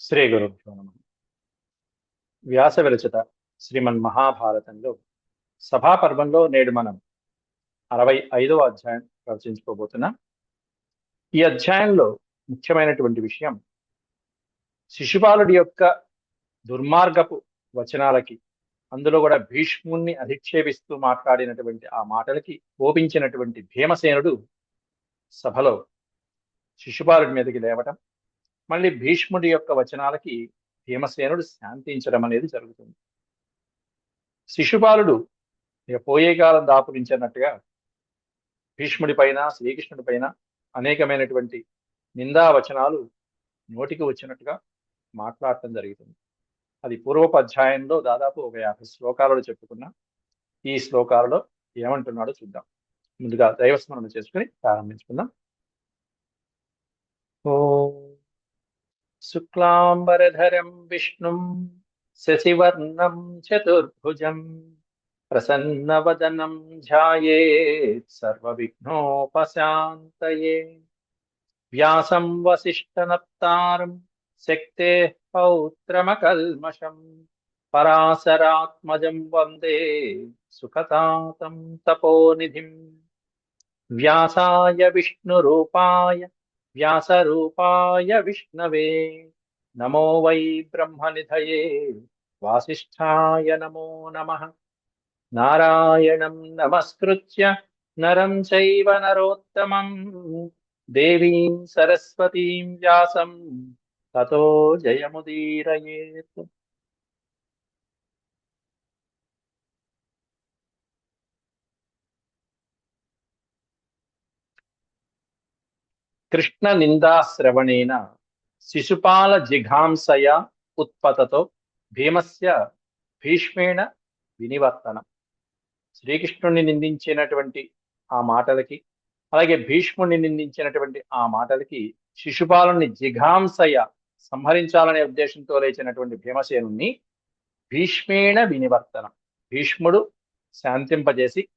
శ్రీ గురుభ్యో నమ. వ్యాస విరచిత శ్రీమన్ మహాభారతంలో సభాపర్వంలో నేడు మనం అరవై ఐదవ అధ్యాయం ప్రవచించుకోబోతున్నాం. ఈ అధ్యాయంలో ముఖ్యమైనటువంటి విషయం శిశుపాలుడి యొక్క దుర్మార్గపు వచనాలకి అందులో కూడా భీష్ముణ్ణి అధిక్షేపిస్తూ మాట్లాడినటువంటి ఆ మాటలకి కోపించినటువంటి భీమసేనుడు సభలో శిశుపాలుడి మీదకి లేవటం మళ్ళీ భీష్ముడి యొక్క వచనాలకి భీమసేనుడు శాంతించడం అనేది జరుగుతుంది. శిశుపాలుడు ఇక పోయే కాలం దాపురించినట్టుగా భీష్ముడి పైన శ్రీకృష్ణుడి పైన అనేకమైనటువంటి నిందా వచనాలు నోటికి వచ్చినట్టుగా మాట్లాడటం జరుగుతుంది. అది పూర్వపధ్యాయంలో దాదాపు ఒక యాభై శ్లోకాలలో చెప్పుకున్న ఈ శ్లోకాలలో ఏమంటున్నాడో చూద్దాం. ముందుగా దైవస్మరణ చేసుకుని ప్రారంభించుకుందాం. ఓ शुक्लाम्बरधरं विष्णुं शशिवर्णं चतुर्भुजं प्रसन्नवदनं ध्यायेत् सर्वविघ्नोपशान्तये। वसीष्ठ नता शक्तेः पौत्रमकल्मषम् परासरात्मज वंदे सुखता तपोनिधि। व्यासा विष्णुरूपाय व्यासरूपाय विष्णवे। नमो वै ब्रह्मनिधये। वासिष्ठाय नमो नमः। नारायणं नमस्कृत्य नरं चैव नरोत्तमं देवीं सरस्वतीं व्यासं। ततो जयमुदीरयेत्। కృష్ణ నిందాశ్రవణేన శిశుపాల జిఘాంసయ ఉత్పతతో భీమస్య భీష్మేణ వినివర్తనం. శ్రీకృష్ణుణ్ణి నిందించినటువంటి ఆ మాటలకి అలాగే భీష్ముణ్ణి నిందించినటువంటి ఆ మాటలకి శిశుపాలుని జిఘాంసయ సంహరించాలనే ఉద్దేశంతో లేచినటువంటి భీమసేనుణ్ణి భీష్మేణ వినివర్తనం. భీష్ముడు శాంతింపజేసి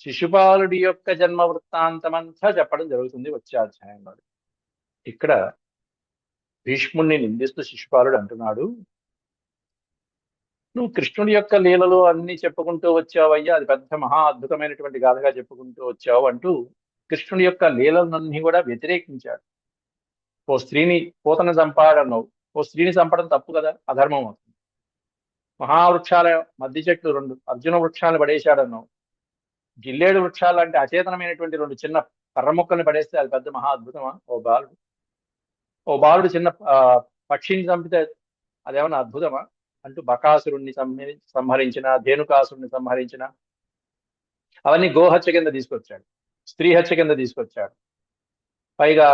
శిశుపాలుడి యొక్క జన్మ వృత్తాంతమంతా చెప్పడం జరుగుతుంది వచ్చే అధ్యాయంలో ఇక్కడ భీష్ముణ్ణి నిందిస్తూ శిశుపాలుడు అంటున్నాడు నువ్వు కృష్ణుడి యొక్క లీలలు అన్ని చెప్పుకుంటూ వచ్చావయ్యా అది పెద్ద మహా అద్భుతమైనటువంటి గాథగా చెప్పుకుంటూ వచ్చావు అంటూ కృష్ణుడి యొక్క లీలలన్నీ కూడా వ్యతిరేకించాడు. ఓ స్త్రీని పోతను చంపాడన్నావు ఓ స్త్రీని చంపడం తప్పు కదా అధర్మం అవుతుంది. మహావృక్షాల మధ్య చెట్లు రెండు అర్జున వృక్షాలను పడేశాడన్నావు గిల్లేడు వృక్షాలు అంటే అచేతనమైనటువంటి రెండు చిన్న పర్రముక్కల్ని పడేస్తే అది పెద్ద మహా అద్భుతమా? ఓ బాలుడు. ఓ బాలుడు చిన్న పక్షిని చంపితే అదేమన్నా అద్భుతమా? అంటూ బకాసురుణ్ణి సంహరించిన ధేనుకాసురుణ్ణి సంహరించిన అవన్నీ గోహత్య కింద తీసుకొచ్చాడు. స్త్రీ హత్య కింద తీసుకొచ్చాడు. పైగా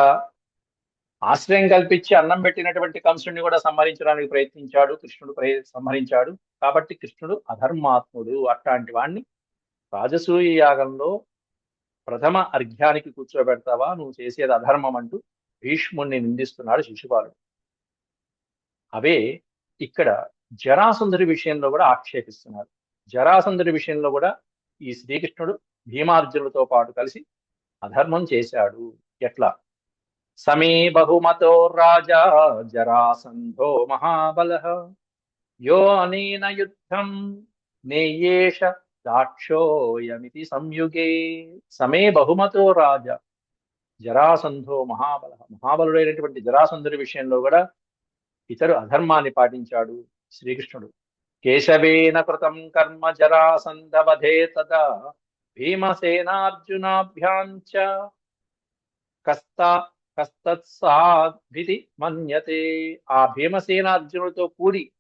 ఆశ్రయం కల్పించి అన్నం పెట్టినటువంటి కంసుడిని కూడా సంహరించడానికి ప్రయత్నించాడు. కృష్ణుడు సంహరించాడు. కాబట్టి కృష్ణుడు అధర్మాత్ముడు. అట్లాంటి వాణ్ణి రాజసూయ యాగంలో ప్రథమ అర్ఘ్యానికి కూర్చోబెడతావా? నువ్వు చేసేది అధర్మం అంటూ భీష్ముణ్ణి నిందిస్తున్నాడు శిశుపాలుడు అవే ఇక్కడ జరాసుందరి విషయంలో కూడా ఆక్షేపిస్తున్నారు. జరాసుందరి విషయంలో కూడా ఈ శ్రీకృష్ణుడు భీమార్జునులతో పాటు కలిసి అధర్మం చేశాడు. ఎట్లా? సమీ బహుమతో రాజా జరాసంధో మహాబల. యో అనేన యుద్ధం నేయేష దాక్షోయమితి సంయుగే. సమే బహుమతో రాజ. జరాసంధో మహాబల మహాబలుడైనటువంటి జరాసంధుడి విషయంలో కూడా ఇతరు అధర్మాన్ని పాటించాడు శ్రీకృష్ణుడు. కేశవేన కృతం కర్మ జరాసంధవధే తదా. భీమసేనార్జునాభ్యాంచ కస్త కస్తత్సాధితి మన్యతే. ఆ భీమసేనార్జునుడితో కూడి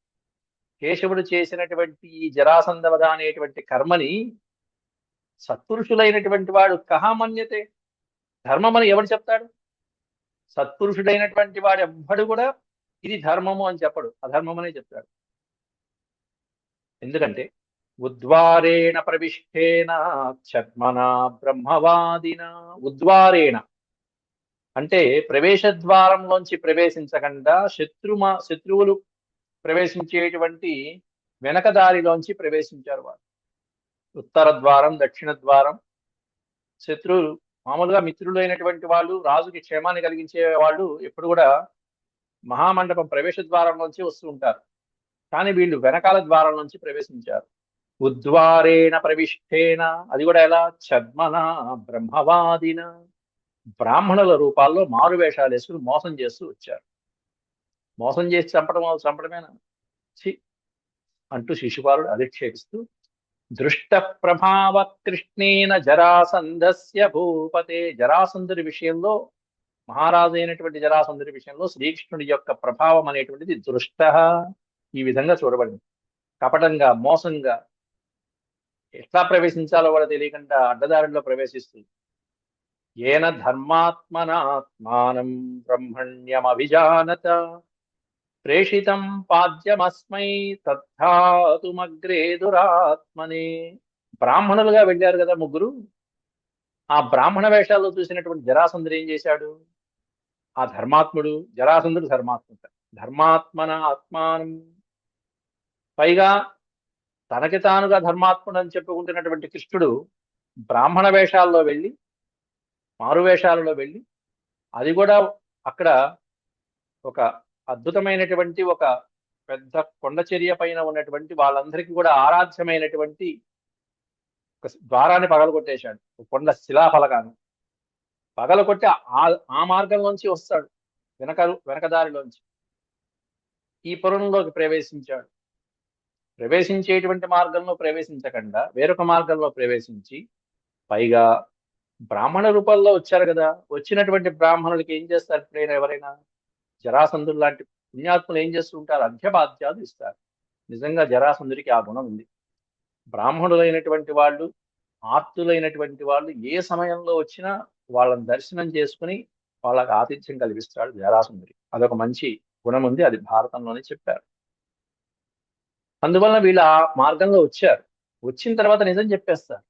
కేశవుడు చేసినటువంటి ఈ జరాసంధవధ అనేటువంటి కర్మని సత్పురుషులైనటువంటి వాడు కహామన్యతే. ధర్మమని ఎవడు చెప్తాడు? సత్పురుషుడైనటువంటి వాడు ఎవ్వడు కూడా ఇది ధర్మము అని చెప్పడు అధర్మమనే చెప్తాడు. ఎందుకంటే ఉద్వారేణ ప్రవిష్టేన ఛద్మన బ్రహ్మవాదిన. ఉద్వారేణ అంటే ప్రవేశ ద్వారంలోంచి ప్రవేశించకుండా శత్రుమా శత్రువులు ప్రవేశించేటువంటి వెనక దారిలోంచి ప్రవేశించారు వారు ఉత్తర ద్వారం దక్షిణ ద్వారం. శత్రువులు మామూలుగా మిత్రులైనటువంటి వాళ్ళు రాజుకి క్షేమాన్ని కలిగించే వాళ్ళు ఎప్పుడు కూడా మహామండపం ప్రవేశ ద్వారం నుంచి వస్తూ ఉంటారు. కానీ వీళ్ళు వెనకాల ద్వారం నుంచి ప్రవేశించారు. ఉద్వారేణ ప్రవిష్టేన అది కూడా ఎలా? చద్మన బ్రహ్మవాదిన. బ్రాహ్మణుల రూపాల్లో మారువేషాలు వేసుకుని మోసం చేస్తూ వచ్చారు. మోసం చేసి చంపడం చంపడమేనా? చి అంటూ శిశుపాలుడు అధిక్షేపిస్తూ దృష్ట ప్రభావ కృష్ణేన జరాసంధస్య భూపతే. జరాసంధుడి విషయంలో మహారాజు అయినటువంటి జరాసంధుడి విషయంలో శ్రీకృష్ణుడి యొక్క ప్రభావం అనేటువంటిది దృష్ట ఈ విధంగా చూడబడింది. కపటంగా మోసంగా ఎట్లా ప్రవేశించాలో కూడా తెలియకుండా అడ్డదారుల్లో ప్రవేశిస్తుంది ఏన ధర్మాత్మనాత్మానం బ్రహ్మణ్యమభిజానత ప్రేషితం పాద్యమస్మై తద్ధాతుమగ్రే దురాత్మనే. బ్రాహ్మణులుగా వెళ్ళారు కదా ముగ్గురు. ఆ బ్రాహ్మణ వేషాల్లో చూసినటువంటి జరాసంధుడు ఏం చేశాడు? ఆ ధర్మాత్ముడు జరాసంధుడు ధర్మాత్ముడు. ధర్మాత్మన ఆత్మానం. పైగా తనకి తానుగా ధర్మాత్ముడు అని చెప్పుకుంటున్నటువంటి కృష్ణుడు బ్రాహ్మణ వేషాల్లో వెళ్ళి మారువేషాలలో వెళ్ళి అది కూడా అక్కడ ఒక అద్భుతమైనటువంటి ఒక పెద్ద కొండ చర్య పైన ఉన్నటువంటి వాళ్ళందరికీ కూడా ఆరాధ్యమైనటువంటి ఒక ద్వారాన్ని పగలగొట్టేశాడు. ఒక కొండ శిలాఫలకాన్ని పగలగొట్టి ఆ ఆ మార్గంలోంచి వస్తాడు. వెనక వెనకదారిలోంచి ఈ పురంలోకి ప్రవేశించాడు. ప్రవేశించేటువంటి మార్గంలో ప్రవేశించకుండా వేరొక మార్గంలో ప్రవేశించి పైగా బ్రాహ్మణ రూపంలో వచ్చారు కదా. వచ్చినటువంటి బ్రాహ్మణులకి ఏం చేస్తారు? ఎప్పుడైనా ఎవరైనా? జరాసంధుడు లాంటి పుణ్యాత్ములు ఏం చేస్తుంటారు? ఉంటారు ఇస్తారు. నిజంగా జరాసంధుడికి ఆ గుణం ఉంది. బ్రాహ్మణులైనటువంటి వాళ్ళు ఆర్తులైనటువంటి వాళ్ళు ఏ సమయంలో వచ్చినా వాళ్ళని దర్శనం చేసుకుని వాళ్ళకి ఆతిథ్యం కల్పిస్తాడు జరాసంధుడి. అదొక మంచి గుణం ఉంది. అది భారతంలోనే చెప్పారు. అందువల్ల వీళ్ళు ఆ మార్గంలో వచ్చారు. వచ్చిన తర్వాత నిజం చెప్పేస్తారు.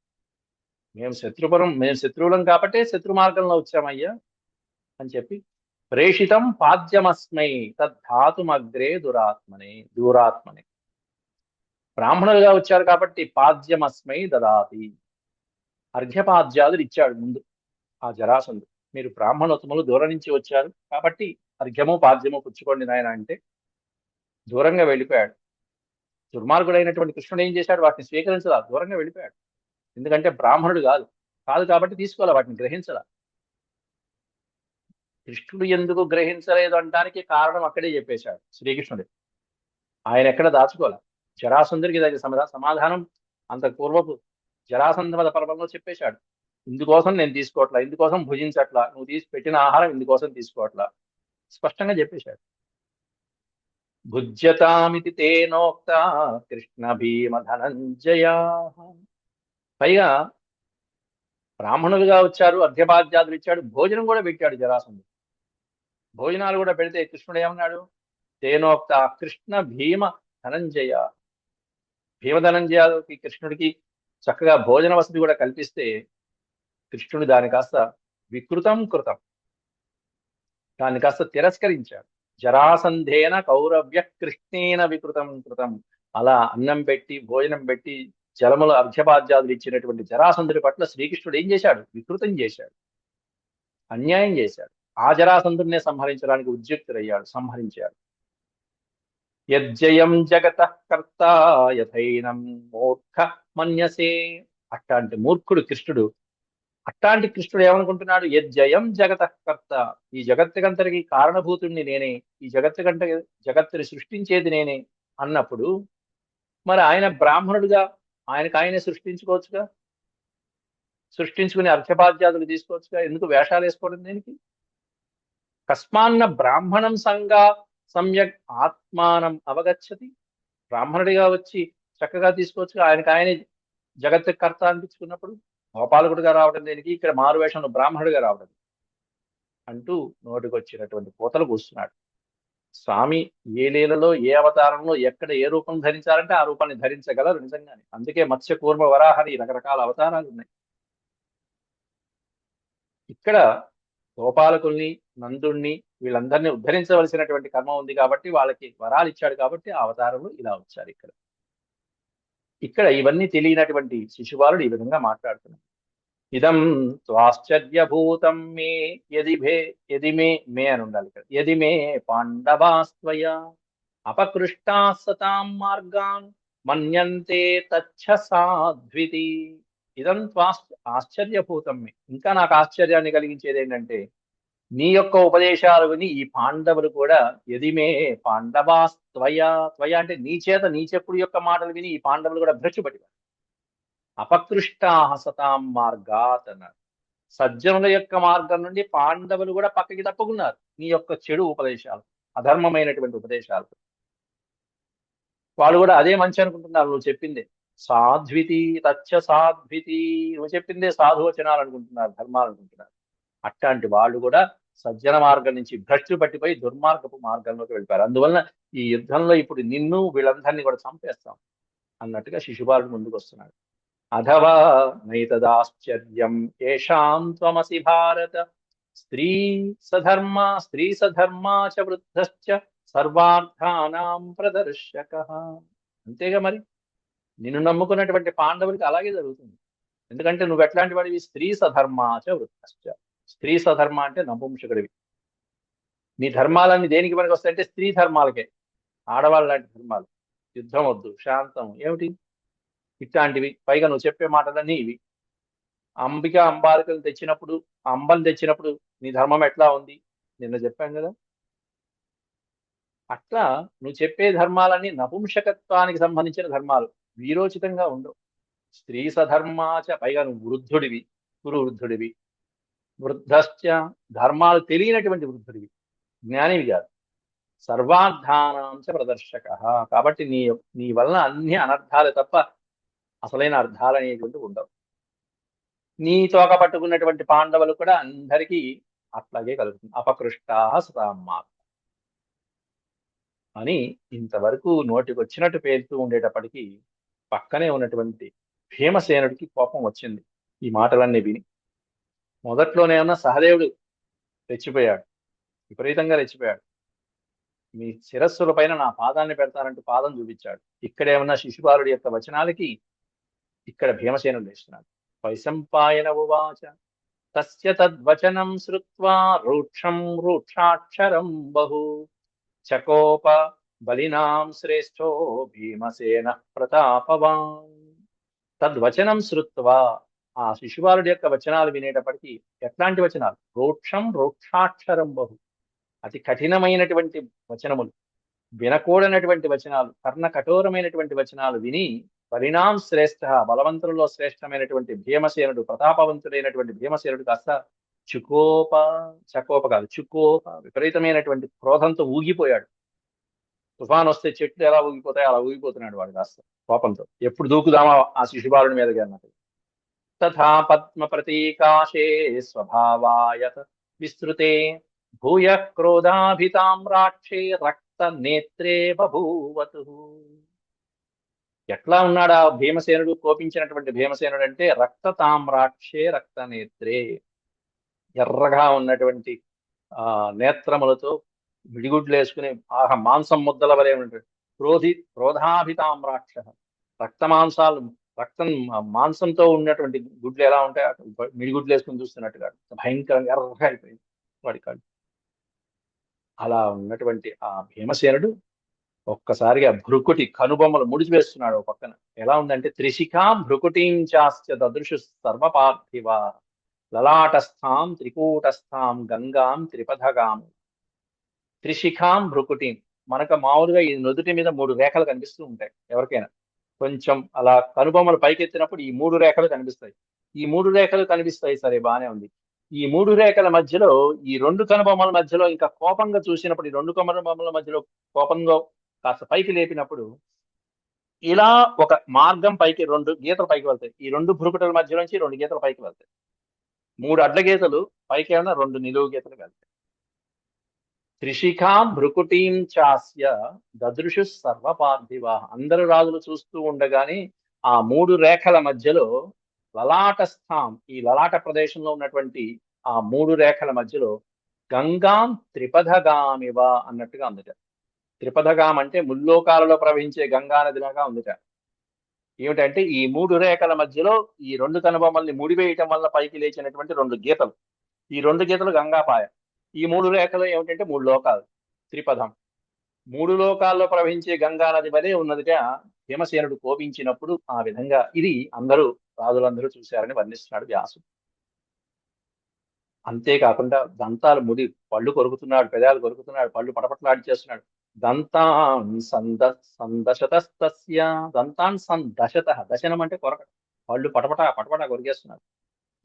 మేము శత్రుపురం మేము శత్రువులం కాబట్టే శత్రు మార్గంలో వచ్చామయ్యా అని చెప్పి ప్రేషితం పాద్యమస్మై తద్ధాతుమగ్రే దురాత్మనే దూరాత్మనే. బ్రాహ్మణులుగా వచ్చారు కాబట్టి పాద్యమస్మై దదాతి. అర్ఘ్యపాద్యాదులు ఇచ్చాడు ముందు ఆ జరాసందు. మీరు బ్రాహ్మణోత్తములు దూరం నుంచి వచ్చారు కాబట్టి అర్ఘ్యము పాద్యము పుచ్చుకోండి నాయన అంటే దూరంగా వెళ్ళిపోయాడు. దుర్మార్గుడైనటువంటి కృష్ణుడు ఏం చేశాడు? వాటిని స్వీకరించదా దూరంగా వెళ్ళిపోయాడు. ఎందుకంటే బ్రాహ్మణుడు కాదు. కాదు కాబట్టి తీసుకోవాలి వాటిని గ్రహించదా కృష్ణుడు ఎందుకు గ్రహించలేదు అంటానికి కారణం అక్కడే చెప్పేశాడు శ్రీకృష్ణుడు. ఆయన ఎక్కడ దాచుకోలే? జరాసంధుడికి దగ్గర సమాధానం అంత పూర్వపు జరాసంధమద పర్వంలో చెప్పేశాడు. ఇందుకోసం నేను తీసుకోవట్లా ఇందుకోసం భుజించట్లా నువ్వు తీసి పెట్టిన ఆహారం ఇందుకోసం తీసుకోవట్లా స్పష్టంగా చెప్పేశాడు. భుజ్యతామితి తేనోక్త కృష్ణ భీమ ధనంజయ. పైగా బ్రాహ్మణులుగా వచ్చారు అర్ఘ్యపాద్యాదులు ఇచ్చాడు భోజనం కూడా పెట్టాడు జరాసంధుడు. భోజనాలు కూడా పెడితే కృష్ణుడు ఏమన్నాడు? తేనోక్త కృష్ణ భీమ ధనంజయ. భీమ కృష్ణుడికి చక్కగా భోజన వసతి కూడా కల్పిస్తే కృష్ణుడు దాని కాస్త వికృతం కృతం. దాన్ని కాస్త తిరస్కరించాడు. జరాసంధేన కౌరవ్య కృష్ణేన వికృతం కృతం. అలా అన్నం పెట్టి భోజనం పెట్టి జలముల అర్ఘ్యపాద్యాదులు ఇచ్చినటువంటి జరాసంధుడి పట్ల శ్రీకృష్ణుడు ఏం చేశాడు? వికృతం చేశాడు. అన్యాయం చేశాడు. ఆ జరాసంధుడినే సంహరించడానికి ఉద్యుక్తుడయ్యాడు సంహరించాడు. యజ్జయం జగత కర్త యథైనం మూర్ఖ మన్యసే. అట్లాంటి మూర్ఖుడు కృష్ణుడు. అట్లాంటి కృష్ణుడు ఏమనుకుంటున్నాడు? యజ్జయం జగత కర్త. ఈ జగత్తుకంతరికి కారణభూతుడిని నేనే. ఈ జగత్తుకంట జగత్తుని సృష్టించేది నేనే అన్నప్పుడు మరి ఆయన బ్రాహ్మణుడుగా ఆయనకు ఆయనే సృష్టించుకోవచ్చుగా? సృష్టించుకుని అర్ఘ్యపాద్యాదులు తీసుకోవచ్చుగా? ఎందుకు వేషాలు వేసుకోవడం దేనికి? కస్మాన్న బ్రాహ్మణం సంగా సమ్యక్ ఆత్మానం అవగచ్చతి. బ్రాహ్మణుడిగా వచ్చి చక్కగా తీసుకోవచ్చు. ఆయనకు ఆయనే జగత్ కర్త అనిపించుకున్నప్పుడు గోపాలకుడిగా రావడం దేనికి? ఇక్కడ మారువేషంలో బ్రాహ్మణుడిగా రావడం. అంటూ నోటికొచ్చినటువంటి కోతలు కూస్తున్నాడు. స్వామి ఏ లీలలో ఏ అవతారంలో ఎక్కడ ఏ రూపం ధరించాలంటే ఆ రూపాన్ని ధరించగలరు నిజంగానే. అందుకే మత్స్య కూర్మ వరాహని రకరకాల అవతారాలు ఉన్నాయి. ఇక్కడ గోపాలకుల్ని నందుణ్ణి వీళ్ళందరినీ ఉద్ధరించవలసినటువంటి కర్మ ఉంది కాబట్టి వాళ్ళకి వరాలు ఇచ్చాడు కాబట్టి ఆ అవతారంలో ఇలా వచ్చారు ఇక్కడ. ఇక్కడ ఇవన్నీ తెలియనటువంటి శిశుపాలుడు ఈ విధంగా మాట్లాడుతున్నాడు. ఇదం త్వాశ్చర్యభూతం మే యది భే యది మే మే అని ఉండాలి ఇక్కడ. యది మే పాండవాస్త్వయ అపకృష్టాసతాం మార్గాన్ మన్యంతే తచ్చ సాధ్వితి. ఇదంతా ఆశ్చర్యభూతం ఇంకా నాకు ఆశ్చర్యాన్ని కలిగించేది ఏంటంటే నీ యొక్క ఉపదేశాలు విని ఈ పాండవులు కూడా ఎదిమే పాండవా త్వయ అంటే నీ చేత నీ చెప్పుడు యొక్క మాటలు విని ఈ పాండవులు కూడా భ్రష్టుపడి అపకృష్టా సతాం మార్గాత్ అన్నారు. సజ్జనుల యొక్క మార్గం నుండి పాండవులు కూడా పక్కకి తప్పుకున్నారు నీ యొక్క చెడు ఉపదేశాలు అధర్మమైనటువంటి ఉపదేశాలు. వాళ్ళు కూడా అదే మంచి అనుకుంటున్నారు నువ్వు చెప్పిందే. సాధ్వితి తచ్చ సాధ్వితి నువ్వు చెప్పిందే సాధువచనాలు అనుకుంటున్నారు ధర్మాలు అనుకుంటున్నారు. అట్లాంటి వాళ్ళు కూడా సజ్జన మార్గం నుంచి భ్రష్టు పట్టిపోయి దుర్మార్గపు మార్గంలోకి వెళ్ళిపోయారు. అందువలన ఈ యుద్ధంలో ఇప్పుడు నిన్ను వీళ్ళందరినీ కూడా చంపేస్తాం అన్నట్టుగా శిశుపాలుడు ముందుకు వస్తున్నాడు. అథవా నైతదాశ్చర్యం ఏషాం త్వమసి భారత. స్త్రీ సధర్మ స్త్రీ సధర్మా చ వృద్ధశ్చ. సర్వార్థానాం ప్రదర్శక. అంతేగా మరి? నిన్ను నమ్ముకున్నటువంటి పాండవులకి అలాగే జరుగుతుంది. ఎందుకంటే నువ్వు ఎట్లాంటి వాడివి? స్త్రీ సధర్మాచ వృత్తశ్చ. స్త్రీ సధర్మ అంటే నపుంసకుడివి. నీ ధర్మాలన్నీ దేనికి పనికి వస్తాయంటే స్త్రీ ధర్మాలకే. ఆడవాళ్ళ లాంటి ధర్మాలు. యుద్ధం వద్దు శాంతం. ఏమిటి? ఇట్లాంటివి. పైగా నువ్వు చెప్పే మాటలన్నీ ఇవి అంబిక అంబాలికలు తెచ్చినప్పుడు అంబలు తెచ్చినప్పుడు నీ ధర్మం ఎట్లా ఉంది? నిన్న చెప్పాం కదా. అట్లా నువ్వు చెప్పే ధర్మాలన్నీ నపుంసకత్వానికి సంబంధించిన ధర్మాలు. వీరోచితంగా ఉండవు స్త్రీ సధర్మాచ పైగా నువ్వు వృద్ధుడివి గురు వృద్ధుడివి వృద్ధశ్చ ధర్మాలు తెలియనటువంటి వృద్ధుడివి. జ్ఞానివి కాదు. సర్వార్థానాంశ ప్రదర్శక. కాబట్టి నీ నీ వలన అన్ని అనర్థాలు తప్ప అసలైన అర్థాలు అనేటువంటి ఉండవు. నీ తోక పట్టుకున్నటువంటి పాండవులు కూడా అందరికీ అట్లాగే కలుగుతుంది. అపకృష్టా సతామ్మా అని ఇంతవరకు నోటికొచ్చినట్టు పేరుతూ ఉండేటప్పటికీ పక్కనే ఉన్నటువంటి భీమసేనుడికి కోపం వచ్చింది. ఈ మాటలన్నీ విని మొదట్లోనే ఉన్న సహదేవుడు రెచ్చిపోయాడు. విపరీతంగా రెచ్చిపోయాడు. మీ శిరస్సుల పైన నా పాదాన్ని పెడతానంటూ పాదం చూపించాడు. ఇక్కడేమన్నా శిశుపాలుడి యొక్క వచనాలకి ఇక్కడ భీమసేనుడు లేస్తున్నాడు. వైశంపాయన ఉవాచ తస్య తద్వచనం శ్రుత్వా రూక్షం రూక్షాక్షరం బహు చకోప బలినాం శ్రేష్ఠో భీమసేన ప్రతాపవాన్. తద్వచనం శ్రుత్వా ఆ శిశువారుడి యొక్క వచనాలు వినేటప్పటికీ ఎట్లాంటి వచనాలు? రోక్షం రోక్షాక్షరం బహు. అతి కఠినమైనటువంటి వచనములు. వినకూడనటువంటి వచనాలు కర్ణ కఠోరమైనటువంటి వచనాలు విని పరిణాం శ్రేష్ఠ బలవంతులలో శ్రేష్టమైనటువంటి భీమసేనుడు ప్రతాపవంతుడైనటువంటి భీమసేనుడు కాస్త చుకోప చకోప కాదు చుకోప విపరీతమైనటువంటి క్రోధంతో ఊగిపోయాడు. తుఫాన్ వస్తే చెట్లు ఎలా ఊగిపోతాయో అలా ఊగిపోతున్నాడు వాడు కాస్త కోపంతో. ఎప్పుడు దూకుదామా ఆ శిశుబాలుడి మీదకి అన్నట్టు తథా పద్మ ప్రతీకాశే స్వభావాయత విస్తృతే భూయ క్రోధాభితామ్రాక్షే రక్త నేత్రే బభూవతు. ఎట్లా ఉన్నాడు ఆ భీమసేనుడు? కోపించినటువంటి భీమసేనుడు అంటే రక్త తామ్రాక్షే రక్త నేత్రే. ఎర్రగా ఉన్నటువంటి ఆ నేత్రములతో విడిగుడ్లు వేసుకుని ఆహ మాంసం ముద్దల వలె ఉంటాడు క్రోధి క్రోధాభితామ్రాక్ష రక్త మాంసాలు రక్తం మాంసంతో ఉన్నటువంటి గుడ్లు ఎలా ఉంటాయి? మిడిగుడ్లు వేసుకుని చూస్తున్నట్టుగా భయంకరంగా ఎర్రగా అయిపోయింది వాడి కాళ్ళు. అలా ఉన్నటువంటి ఆ భీమసేనుడు ఒక్కసారిగా భృకుటి కనుబొమ్మలు ముడిచివేస్తున్నాడు ఒక పక్కన. ఎలా ఉందంటే త్రిశిఖాం భృకుటీం దదృశు సర్వపార్థివ. లలాటస్థాం త్రికూటస్థాం గంగాం త్రిపథగాం. త్రిశిఖాం భ్రుకుటీం మనకు మామూలుగా ఈ నుదుటి మీద మూడు రేఖలు కనిపిస్తూ ఉంటాయి ఎవరికైనా. కొంచెం అలా కనుబొమ్మలు పైకెత్తినప్పుడు ఈ మూడు రేఖలు కనిపిస్తాయి. ఈ మూడు రేఖలు కనిపిస్తాయి సరే బాగానే ఉంది. ఈ మూడు రేఖల మధ్యలో ఈ రెండు కనుబొమ్మల మధ్యలో ఇంకా కోపంగా చూసినప్పుడు ఈ రెండు కనుబొమ్మల మధ్యలో కోపంగా కాస్త పైకి లేపినప్పుడు ఇలా ఒక మార్గం పైకి రెండు గీతలు పైకి వెళ్తాయి. ఈ రెండు భ్రుకుటల మధ్య నుంచి రెండు గీతలు పైకి వెళ్తాయి. మూడు అడ్ల గీతలు పైకి ఏమైనా రెండు నిలువు గీతలు వెళ్తాయి. త్రిశిఖాం భృకుటీం చాస్య దదృశు సర్వపార్థివ. అందరు రాజులు చూస్తూ ఉండగానే ఆ మూడు రేఖల మధ్యలో లలాట స్థాం ఈ లలాట ప్రదేశంలో ఉన్నటువంటి ఆ మూడు రేఖల మధ్యలో గంగాం త్రిపథగామివ అన్నట్టుగా ఉందిట. త్రిపథగాం అంటే ముల్లోకాలలో ప్రవహించే గంగా నదిలాగా ఉందిట. ఏమిటంటే ఈ మూడు రేఖల మధ్యలో ఈ రెండు కనుబొమ్మల్ని ముడివేయటం వల్ల పైకి లేచినటువంటి రెండు గీతలు. ఈ రెండు గీతలు గంగాపాయ. ఈ మూడు రేఖలు ఏమిటంటే మూడు లోకాలు. త్రిపదం. మూడు లోకాల్లో ప్రవహించే గంగా నది వలె ఉన్నదిట భీమసేనుడు కోపించినప్పుడు ఆ విధంగా ఇది అందరూ రాజులందరూ చూశారని వర్ణిస్తున్నాడు వ్యాసుడు. అంతేకాకుండా దంతాలు ముడి పళ్ళు కొరుకుతున్నాడు పెదాలు కొరుకుతున్నాడు పళ్ళు పటపట్లాడి చేస్తున్నాడు. దంతాన్ సంద సందశతస్తస్య దంతాన్ సందశత. దశనం అంటే కొరక పళ్ళు పటపట పటపట కొరికేస్తున్నాడు.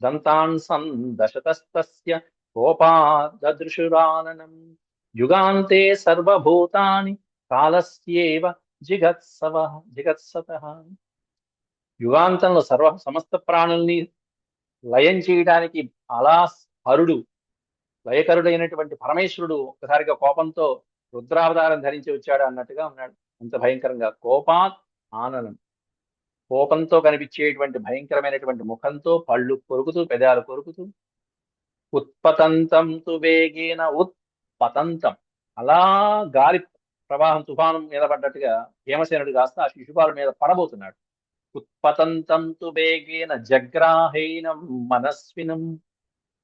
దంతాన్ సందశతస్తస్య కోపాదృశురాననం యుగాంతే సర్వభూతాని కాలస్యేవ జిగత్సవ జిగత్సత యుగాంతంలో సర్వ సమస్త ప్రాణుల్ని లయం చేయడానికి అలా హరుడు లయకరుడైనటువంటి పరమేశ్వరుడు ఒక్కసారిగా కోపంతో రుద్రావతారం ధరించి వచ్చాడు అన్నట్టుగా ఉన్నాడు. అంత భయంకరంగా కోపాత్ ఆననం. కోపంతో కనిపించేటువంటి భయంకరమైనటువంటి ముఖంతో పళ్ళు కొరుకుతూ పెదాలు కొరుకుతూ ఉత్పతంతం తు వేగేన ఉత్పతంతం. అలా గాలి ప్రవాహం తుఫాను మీద పడ్డట్టుగా భీమసేనుడు కాస్త ఆ శిశుపాల మీద పడబోతున్నాడు. ఉత్పతంతం తు వేగేన జగ్రాహైనం మనస్వినం.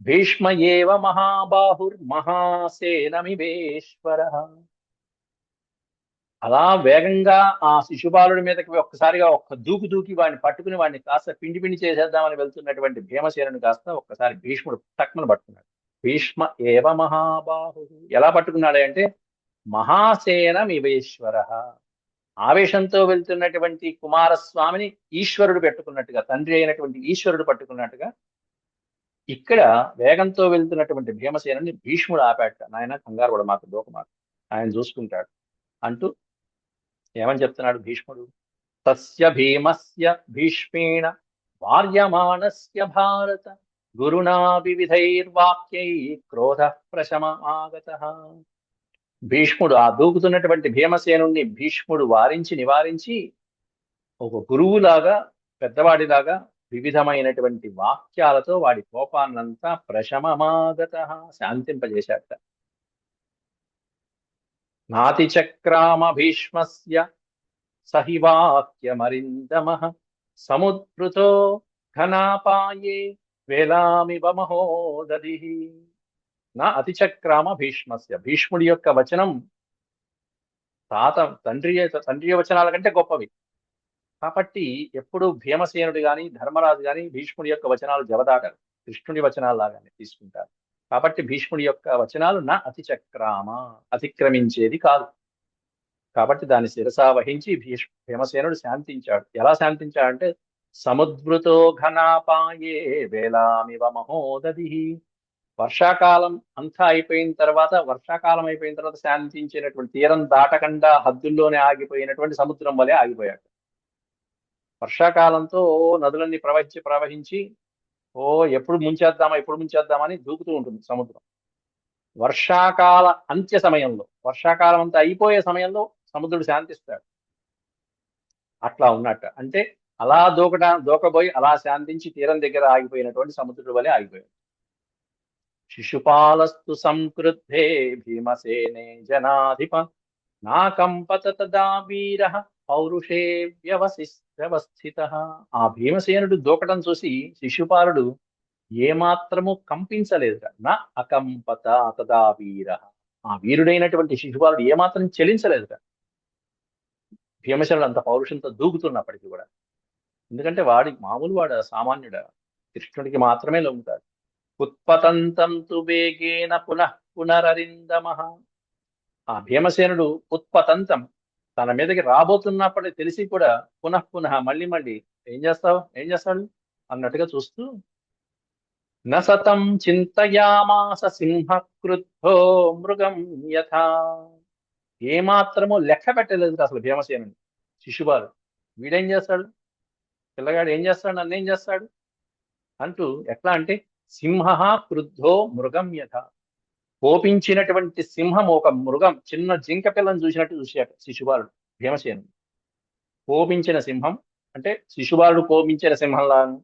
భీష్మ ఏవ మహాబాహుర్మహాసేనమివేశ్వర. అలా వేగంగా ఆ శిశుపాలుడి మీదకి ఒక్కసారిగా ఒక్క దూకు దూకి వాడిని పట్టుకుని వాడిని కాస్త పిండి పిండి చేసేద్దామని వెళ్తున్నటువంటి భీమసేనుని కాస్త ఒక్కసారి భీష్ముడు టక్మని పట్టుకున్నాడు. భీష్మ ఏవ మహాబాహు. ఎలా పట్టుకున్నాడు అంటే మహాసేన మహాసేనమివేశ్వర ఆవేశంతో వెళ్తున్నటువంటి కుమారస్వామిని ఈశ్వరుడు పెట్టుకున్నట్టుగా తండ్రి అయినటువంటి ఈశ్వరుడు పట్టుకున్నట్టుగా ఇక్కడ వేగంతో వెళ్తున్నటువంటి భీమసేనుని భీష్ముడు ఆపాట నాయన కంగారు కూడా మాకు దూకమాకు. ఆయన చూసుకుంటాడు అంటూ ఏమని చెప్తున్నాడు భీష్ముడు? తస్య భీమస్య భీష్మేణ వార్యమాణస్య భారత గురుణా వివిధైర్వాక్యై క్రోధ ప్రశమ ఆగత. భీష్ముడు ఆ దూకుతున్నటువంటి భీమసేనుణ్ణి భీష్ముడు వారించి నివారించి ఒక గురువులాగా పెద్దవాడిలాగా వివిధమైనటువంటి వాక్యాలతో వాడి కోపాన్నంతా ప్రశమమాగత శాంతింపజేశాడట. నాతిచక్రామభీష్మస్య భీష్మస్య సహి వాక్యమరిందమ సముద్భృతో ఘనాపాయే వేలామివ మహోదది నా అతిచక్రామ భీష్మస్య భీష్ముడి యొక్క వచనం తాత తండ్రి తండ్రి వచనాల కంటే గొప్పవి. కాబట్టి ఎప్పుడు భీమసేనుడు కానీ ధర్మరాజు గాని భీష్ముడి యొక్క వచనాలు జవదాటారు. కృష్ణుడి వచనాలు లాగానే తీసుకుంటారు. కాబట్టి భీష్ముడి యొక్క వచనాలు నా అతిచక్రామ అతిక్రమించేది కాదు. కాబట్టి దాన్ని శిరసా వహించి భీష్ భీమసేనుడు శాంతించాడు. ఎలా శాంతించాడంటే సముద్రుతో ఘనాపాయే వేలామివ మహోదది వర్షాకాలం అంతా అయిపోయిన తర్వాత వర్షాకాలం అయిపోయిన తర్వాత శాంతించినటువంటి తీరం దాటకుండా హద్దుల్లోనే ఆగిపోయినటువంటి సముద్రం వలె ఆగిపోయాడు. వర్షాకాలంతో నదులన్నీ ప్రవహించి ప్రవహించి ఓ ఎప్పుడు ముంచేద్దామా ఎప్పుడు ముంచేద్దామని దూకుతూ ఉంటుంది సముద్రం. వర్షాకాల అంత్య సమయంలో వర్షాకాలం అంతా అయిపోయే సమయంలో సముద్రుడు శాంతిస్తాడు. అట్లా ఉన్నట్ట. అంటే అలా దూకట దూకబోయి అలా శాంతించి తీరం దగ్గర ఆగిపోయినటువంటి సముద్రుడు వలె ఆగిపోయాడు. శిశుపాలస్తు సంకృద్ధే భీమసేనే జనాధిప నాకంపత తదా వీర పౌరుషే వ్యవసి వ్యవస్థిత. ఆ భీమసేనుడు దూకటం చూసి శిశుపాలుడు ఏమాత్రము కంపించలేదు నా అకంపత తదా వీర. ఆ వీరుడైనటువంటి శిశుపాలుడు ఏమాత్రం చెలించలేదు భీమసేనుడు అంత పౌరుషంతో దూకుతున్నప్పటికీ కూడా. ఎందుకంటే వాడి మామూలు వాడు సామాన్యుడ. కృష్ణుడికి మాత్రమే లొంగుతాడు ఉత్పతంతం తు వేగేన పునః పునరరిందమ. ఆ భీమసేనుడు ఉత్పతంతం తన మీదకి రాబోతున్నప్పటికీ తెలిసి కూడా పునః పునః మళ్ళీ మళ్ళీ ఏం చేస్తావు? ఏం చేస్తాడు? అన్నట్టుగా చూస్తూ నసతం చింతయామాస సింహ మృగం యథా. ఏమాత్రము లెక్క పెట్టలేదు అసలు భీమసేనుడు శిశుబాలు. వీడేం చేస్తాడు? పిల్లగాడు ఏం చేస్తాడు? నన్ను ఏం చేస్తాడు? అంటూ ఎట్లా అంటే సింహ క్రుద్ధో మృగం యథ. కోపించినటువంటి సింహం ఒక మృగం చిన్న జింక పిల్లని చూసినట్టు చూశాడు శిశుబాలుడు భీమసేను కోపించిన సింహం అంటే శిశుబాలుడు కోపించిన సింహంలాను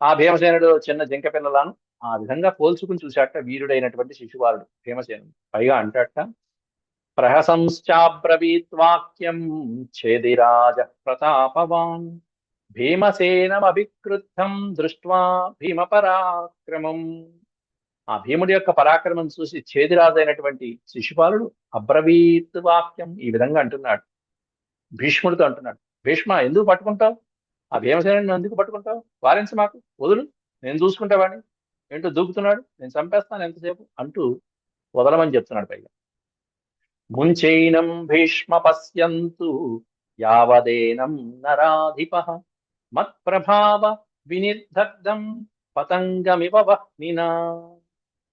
ఆ భీమసేనుడు చిన్న జింక పిల్లలాను ఆ విధంగా పోల్చుకుని చూశాట వీరుడైనటువంటి శిశుబాలుడు భీమసేనుడు. పైగా అంటాట ప్రహసంశ్చాబ్రవీత్వాక్యం ఛేదిరాజ ప్రతాపవాన్ భీమసేనమభికృద్ధం దృష్ట్వా భీమపరాక్రమం. ఆ భీముడి యొక్క పరాక్రమం చూసి చేదిరాజైనటువంటి శిశుపాలుడు అబ్రవీత్ వాక్యం ఈ విధంగా అంటున్నాడు. భీష్ముడితో అంటున్నాడు. భీష్మ ఎందుకు పట్టుకుంటావు? ఆ భీమసేనుడిని ఎందుకు పట్టుకుంటావు? వారించి మాకు? వదులు నేను చూసుకుంటా వాడిని. ఏంటో దూకుతున్నాడు? నేను చంపేస్తాను ఎంతసేపు? అంటూ వదలమని చెప్తున్నాడు పైగా. ముంచైనం భీష్మ పశ్యంతు యావదేనం నరాధిప మత్ప్రభావ వినిర్ధగ్ధం పతంగమివ వహ్నినా.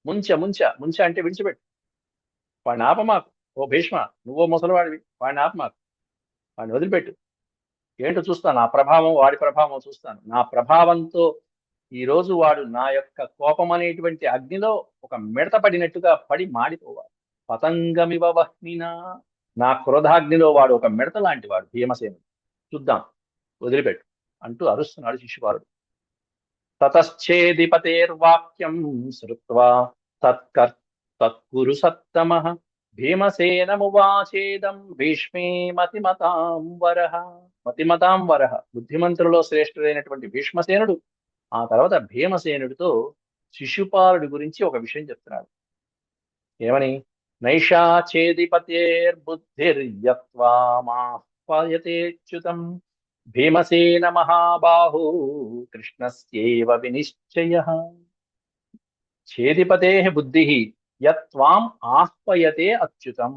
ముంచ ముంచ ముంచ అంటే విడిచిపెట్టు. వాడిని ఆపమాకు ఓ భీష్మ నువ్వో ముసలివాడివి. వాడిని ఆపమాకు వాడిని వదిలిపెట్టు. ఏంటో చూస్తాను. నా ప్రభావం వాడి ప్రభావం చూస్తాను. నా ప్రభావంతో ఈ రోజు వాడు నా యొక్క కోపం అనేటువంటి అగ్నిలో ఒక మిడత పడినట్టుగా పడి మాడిపోవాలి. పతంగమివ వహ్నినా నా క్రోధాగ్నిలో వాడు ఒక మిడత లాంటి వాడు భీమసేనుడు. చూద్దాం. వదిలిపెట్టు. అంటూ అరుస్తున్నాడు శిష్యువారుడు. తతశ్చేదిపతేర్వాక్యం శ్రుత్వా తత్కర్ తత్కురు సత్తమ. భీమసేనమువాచేదం భీష్మే మతిమతాం వరః. మతిమతాం వరః. బుద్ధిమంతులలో శ్రేష్ఠుడైనటువంటి భీష్మసేనుడు ఆ తర్వాత భీమసేనుడితో శిశుపాలుడి గురించి ఒక విషయం చెప్తున్నాడు. ఏమని? నైషా చేదిపతేర్బుద్ధిర్యత్వామాహ్వాయతేచ్యుతం భీమసేన మహాబాహు కృష్ణస్యేవ వినిశ్చయ ఛేదిపతే బుద్ధి యత్వాం ఆహ్వయతే అచ్యుతం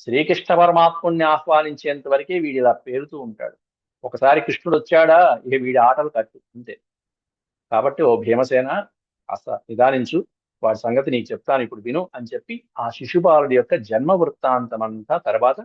శ్రీకృష్ణ పరమాత్ముణ్ణి ఆహ్వానించేంత వరకే వీడి ఇలా పేరుతూ ఉంటాడు. ఒకసారి కృష్ణుడు వచ్చాడా ఇక వీడి ఆటలు కట్టు అంతే. కాబట్టి ఓ భీమసేన కాస్త నిదానించు వాడి సంగతి నీకు చెప్తాను ఇప్పుడు విను అని చెప్పి ఆ శిశుపాలుడి యొక్క జన్మ వృత్తాంతమంతా తర్వాత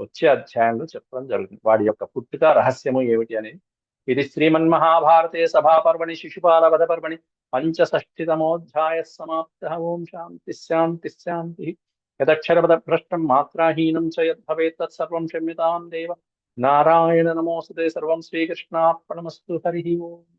వచ్చే అధ్యాయంలో చెప్పడం జరుగుతుంది వాడి యొక్క పుట్టుక రహస్యము ఏమిటి అనేది. ఇది శ్రీమన్మహాభారతే సభాపర్వణి శిశుపాల వధ పర్వణి పంచషష్ఠితమోధ్యాయ సమాప్త. ఓం శాంతి శాంతి శాంతి. యదక్షరపద భ్రష్టం మాత్రాహీనం చ యద్భవేత్ తత్సర్వం క్షమ్యతాం దేవ. నారాయణ నమోస్తుతే సర్వం శ్రీకృష్ణార్పణమస్తు. హరి ఓం.